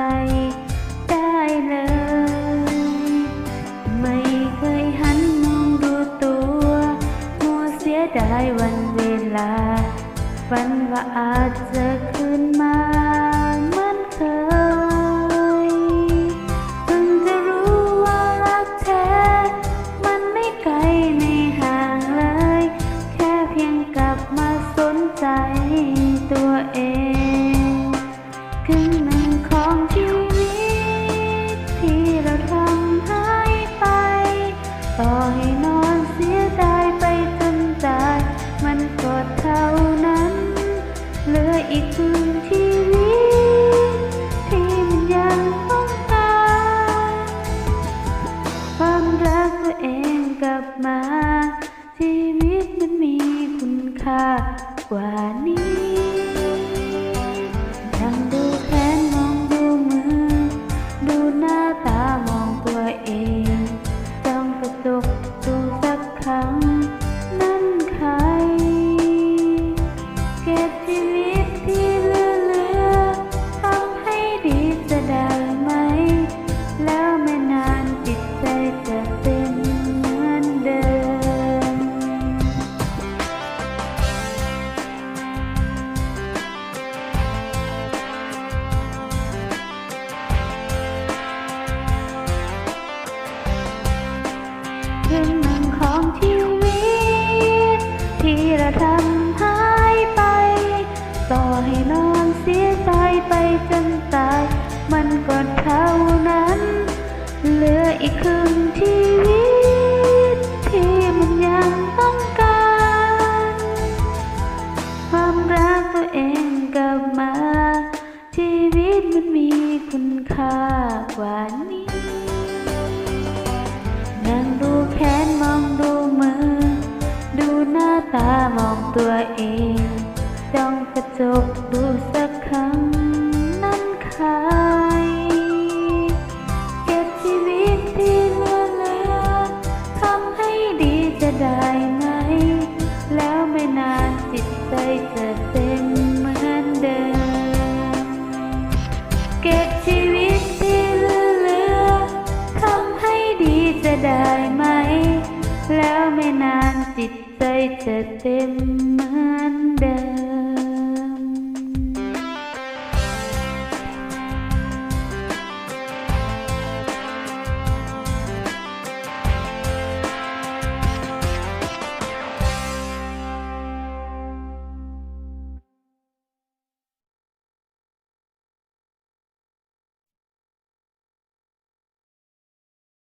ใจได้เลย ไม่เคยหันมองดูตัวมัวเสียดายวันเวลาฝันว่าอาจจะคืนมา อีกครึ่งชีวิตที่มันยังต้องการความรักตัวเองกลับมาชีวิตมันมีคุณค่ากว่านี้ ให้นอนเสียใจไปจนตาย มันก็เท่านั้น เหลืออีกครึ่งชีวิต ที่มันยังต้องการ ความรักตัวเองกลับมา ชีวิตมันมีคุณค่ากว่านี้นั่งดูแขนมองดูมือ ดูหน้าตามองตัวเอง ระจกดูสักครั้งนั่นใครเก็บชีวิตที่เหลือเหลือทำให้ดีจะได้ไหม แล้วไม่นานจิตใจจะเต็มเหมือนเดิม เก็บชีวิตที่เหลือเหลือทำให้ดีจะได้ไหม แล้วไม่นานจิตใจจะเต็มเหมือน